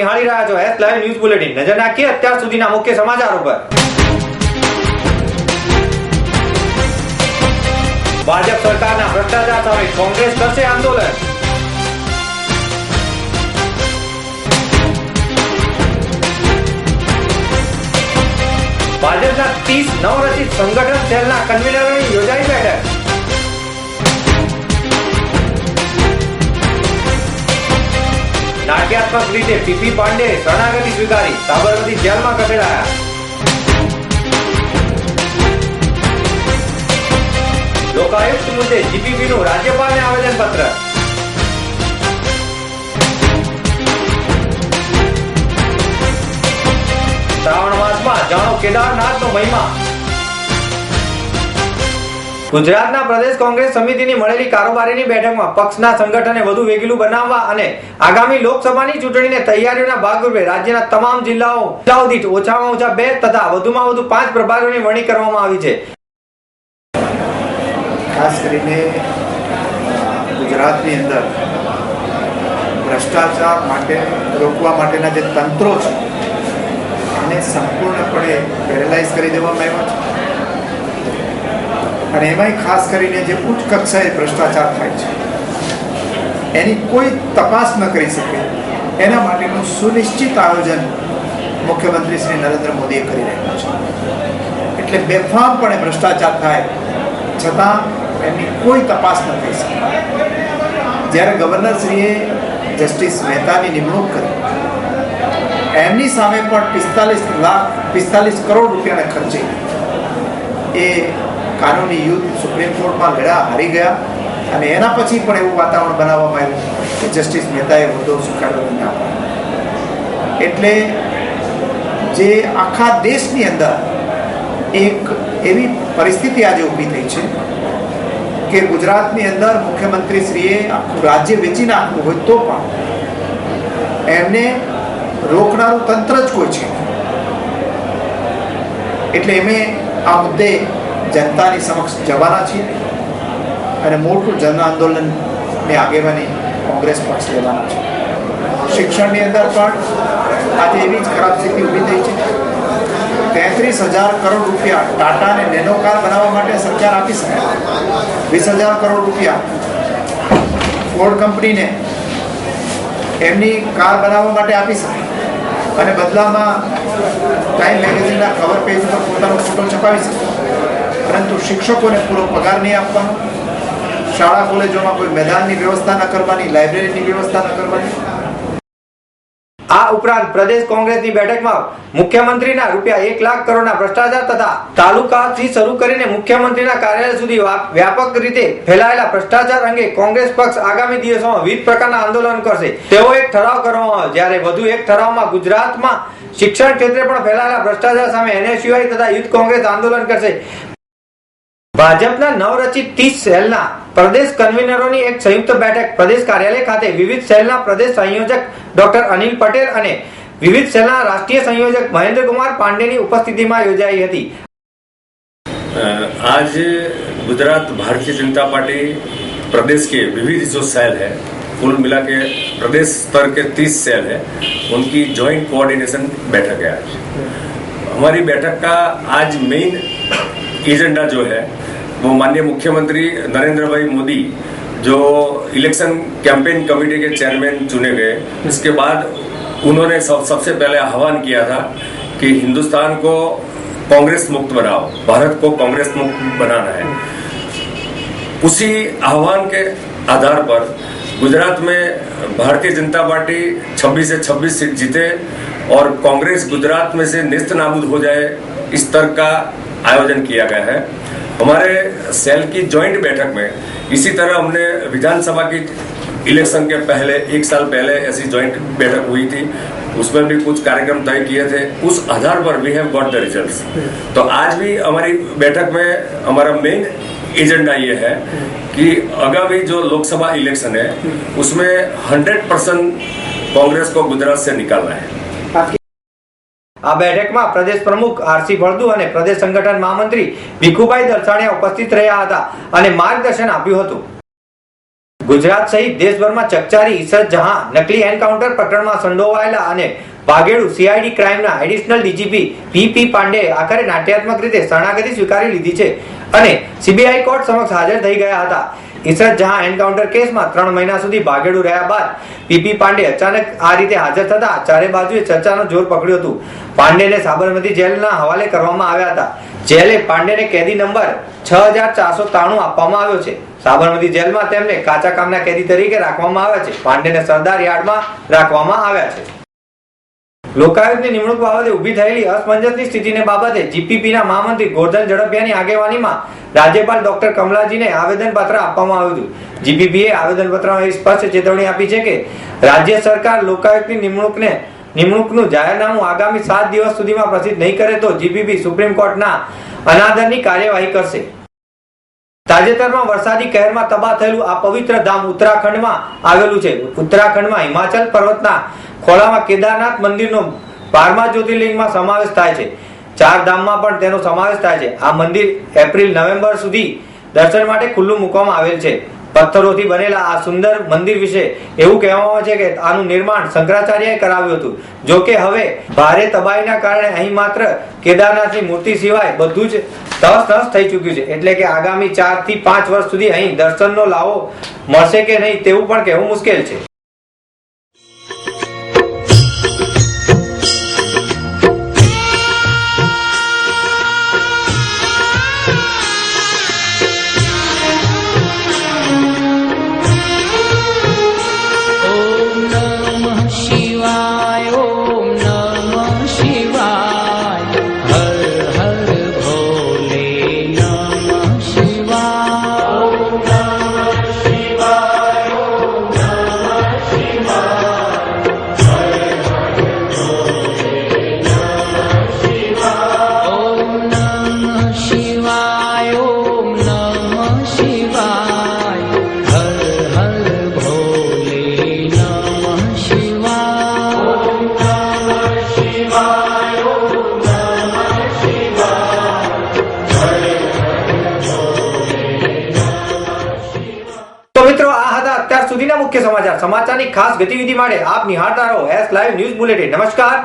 નિહાળી રહ્યા છો એસ લાઈવ ન્યૂઝ બુલેટિન. નજર નાખીએ અત્યાર સુધીના મુખ્ય સમાચારો પર ભાજપ સરકારના ભ્રષ્ટાચાર સામે કોંગ્રેસ કરશે આંદોલન. ભાજપના ત્રીસ નવરચિત સંગઠન સેલના કન્વીનરોની યોજાઈ બેઠક. નાટ્યાત્મક રીતે પીપી પાંડે શરણાગતિ સ્વીકારી સાબરમતી જેલમાં ખસેડાયા. લોકાયુક્ત મુદ્દે જીપીપીનું રાજ્યપાલને આવેદનપત્ર. શ્રાવણ માસમાં જાણો કેદારનાથનો મહિમા. ગુજરાતના પ્રદેશ કોંગ્રેસ સમિતિની મળેલી કારોબારીની બેઠકમાં પક્ષના સંગઠને વધુ વેગીલું બનાવવા અને આગામી લોકસભાની ચૂંટણીને તૈયારીઓના ભાગરૂપે રાજ્યના તમામ જિલ્લાઓ જિલ્લાઓ દીઠ ઓછામાં ઓછા બે તથા વધુમાં વધુ પાંચ પ્રભારીઓની વરણી કરવામાં આવી છે. ખાસ કરીને ગુજરાતની અંદર ભ્રષ્ટાચાર માટે રોકવા માટેના જે તંત્રો છે એને સંપૂર્ણપણે પેરેલાઇઝ કરી દેવામાં આવ્યા છે. અને એમાંય ખાસ કરીને જે ઉચ્ચ કક્ષાએ ભ્રષ્ટાચાર થાય છે. એની કોઈ તપાસ ન કરી શકે. એના માટેનું સુનિશ્ચિત આયોજન મુખ્યમંત્રી શ્રી નરેન્દ્ર મોદીએ કરી રહ્યા છે. એટલે બેફામપણે ભ્રષ્ટાચાર થાય, છતાં એમની કોઈ તપાસ ન થઈ શકે. જ્યારે ગવર્નરશ્રીએ જસ્ટિસ મહેતાની નિમણૂક કરી, એમની સામે પણ પિસ્તાલીસ લાખ, પિસ્તાલીસ કરોડ રૂપિયાના ખર્ચે એ કાનૂની યુદ્ધ સુપ્રીમ કોર્ટમાં લડ્યા હારી ગયા. અને એના પછી પણ એવું વાતાવરણ બનાવવામાં આવ્યું કે જસ્ટિસ મહેતાએ હોદ્દો સ્વીકારવો ના એટલે જે આખા દેશની અંદર એક એવી પરિસ્થિતિ આજે ઊભી થઈ છે કે ગુજરાતની અંદર મુખ્યમંત્રીશ્રીએ આખું રાજ્ય વેચી નાખવું હોય તો પણ એમને રોકનારું તંત્ર જ કોઈ છે. એટલે એમે આ મુદ્દે જનતાની સમક્ષ જવાના છીએ અને મોટું જન આંદોલનની આગેવાની કોંગ્રેસ પક્ષ લેવાના છે. શિક્ષણની અંદર પણ આજે એવી જ ખરાબ સ્થિતિ ઊભી થઈ છે. તેત્રીસ હજાર કરોડ રૂપિયા ટાટાને નેનો કાર બનાવવા માટે સરકાર આપી શકે. વીસ હજાર કરોડ રૂપિયા ફોર્ડ કંપનીને એમની કાર બનાવવા માટે આપી શકે. અને બદલામાં ટાઈમ મેગેઝિનના કવર પેજ પર પોતાનો ફોટો છપાવી શકે. પરંતુ શિક્ષકોને પૂરો પગાર નહીં આપવાનો. શાળા, કોલેજોમાં કોઈ મેદાનની વ્યવસ્થા ન કરવાની, લાઇબ્રેરીની વ્યવસ્થા ન કરવાની. આ ઉપરાંત પ્રદેશ કોંગ્રેસની બેઠકમાં મુખ્યમંત્રીના રૂપિયા એક લાખ કરોડના ભ્રષ્ટાચાર તથા તાલુકાથી શરૂ કરીને મુખ્યમંત્રીના કાર્યાલય સુધી વ્યાપક રીતે ફેલાયેલા ભ્રષ્ટાચાર અંગે કોંગ્રેસ પક્ષ આગામી દિવસોમાં વિવિધ પ્રકારના આંદોલન કરશે. તેવો એક ઠરાવ કરવામાં આવ્યો, જ્યારે વધુ એક ઠરાવમાં ગુજરાતમાં શિક્ષણ ક્ષેત્રે પણ ફેલાયેલા ભ્રષ્ટાચાર સામે એનએસયુઆઈ તથા યુથ કોંગ્રેસ આંદોલન કરશે. ભાજપના નવરચિત ત્રીસ સેલના પ્રદેશ કન્વીનરોની એક સંયુક્ત બેઠક પ્રદેશ કાર્યાલય ખાતે વિવિધ સેલના પ્રદેશ સંયોજક ડોક્ટર અનિલ પટેલ અને વિવિધ સેલના રાષ્ટ્રીય સંયોજક મહેન્દ્રકુમાર પાંડેની ઉપસ્થિતિમાં યોજાઈ હતી अ, आज गुजरात भारतीय जनता पार्टी प्रदेश के विविध जो सेल है कुल मिला के प्रदेश स्तर के 30 सेल है उनकी जॉइंट कोऑर्डिनेशन बैठक है आज हमारी बैठक का आज मेन एजेंडा जो है वो माननीय मुख्यमंत्री नरेंद्र भाई मोदी जो इलेक्शन कैंपेन कमेटी के चेयरमैन चुने गए इसके बाद उन्होंने सब, सबसे पहले आह्वान किया था कि हिंदुस्तान को कांग्रेस मुक्त बनाओ, भारत को कांग्रेस मुक्त बनाना है। उसी आह्वान के आधार पर गुजरात में भारतीय जनता पार्टी 26 से 26 सीट जीते और कांग्रेस गुजरात में से निस्त नाबूद हो जाए, इस तरह का आयोजन किया गया है। हमारे सेल की जॉइंट बैठक में इसी तरह हमने विधानसभा की इलेक्शन के पहले, एक साल पहले ऐसी जॉइंट बैठक हुई थी। उसमें भी कुछ कार्यक्रम तय किए थे। उस आधार पर we have got the results तो आज भी हमारी बैठक में हमारा मेन एजेंडा ये है कि आगामी जो लोकसभा इलेक्शन है, उसमें 100 परसेंट कांग्रेस को गुजरात से निकालना है। આ બેઠકમાં પ્રદેશ પ્રમુખ આરસી ભળદુ અને પ્રદેશ સંગઠન મહામંત્રી ભીખુભાઈ દલસાણિયા ઉપસ્થિત રહ્યા હતા અને માર્ગદર્શન આપ્યું હતું. ગુજરાત સહિત દેશભરમાં ચકચારી ઈસરત જહાં, નકલી એન્કાઉન્ટર પ્રકરણમાં સંડોવાયેલા અને વાઘેડુ CID ક્રાઇમના additional DGP P P Pandey આખરે નાટ્યાત્મક રીતે શરણાગતિ સ્વીકારી લીધી છે અને સીબીઆઈ કોર્ટ સમક્ષ હાજર થઈ ગયા હતા. ઈશરત જહાં એન્કાઉન્ટર કેસમાં ત્રણ મહિના સુધી ભાગેડું રહ્યા બાદ પીપી પાંડે અચાનક આ રીતે હાજર થતા ચારે બાજુએ ચર્ચાનો જોર પકડ્યું હતું. પાંડેને સાબરમતી જેલના હવાલે કરવામાં આવ્યા હતા. જેલે પાંડેને કેદી નંબર છ હજાર ચારસો ત્રાણું આપવામાં આવ્યો છે. સાબરમતી જેલમાં તેમને કાચા કામના કેદી તરીકે રાખવામાં આવ્યા છે. પાંડેને સરદાર યાર્ડમાં રાખવામાં આવ્યા છે. લોકાયુક્તની નિમણૂક બાબતે ઊભી થયેલી અસમંજસની સ્થિતિને બાબતે જીપીપીના મહામંત્રી ગોરધન ઝડપિયાની આગેવાનીમાં રાજ્યપાલ ડોક્ટર કમલાજીને આવેદનપત્ર આપવામાં આવ્યું હતું. જીપીપીએ આવેદનપત્રમાં એવી સ્પષ્ટ ચેતવણી આપી છે કે રાજ્ય સરકાર લોકાયુક્તની નિમણૂકને નિમણૂકનું જાહેરનામું આગામી સાત દિવસ સુધીમાં પ્રસિદ્ધ નહીં કરે તો જીપીપી સુપ્રીમ કોર્ટના અનાદરની કાર્યવાહી કરશે. તાજેતરમાં વરસાદી કહેરમાં તબાહ થયેલું આ પવિત્ર ધામ ઉત્તરાખંડમાં આવેલું છે. ઉત્તરાખંડમાં હિમાચલ પર્વતના ખોળામાં કેદારનાથ મંદિરનો બારમા જ્યોતિર્લિંગમાં સમાવેશ થાય છે. ચાર ધામમાં પણ તેનો સમાવેશ થાય છે. આ મંદિર એપ્રિલ નવેમ્બર સુધી દર્શન માટે ખુલ્લું મૂકવામાં આવેલ છે. પથ્થરોથી બનેલા આ સુંદર મંદિર વિશે એવું કહેવામાં છે કે આનું નિર્માણ શંકરાચાર્યએ કરાવ્યું હતું. જો કે હવે ભારે તબાહીના કારણે અહીં માત્ર કેદારનાથની મૂર્તિ સિવાય બધું જ તહસ નહસ થઈ ચૂક્યું છે. એટલે કે આગામી ચારથી પાંચ વર્ષ સુધી અહીં દર્શનનો લાવો મળશે કે નહીં તેવું પણ કહેવું મુશ્કેલ છે. સમાચારની ખાસ ગતિવિધિ માટે આપ નિહાળતા રહો એસ લાઈવ ન્યૂઝ બુલેટિન નમસ્કાર.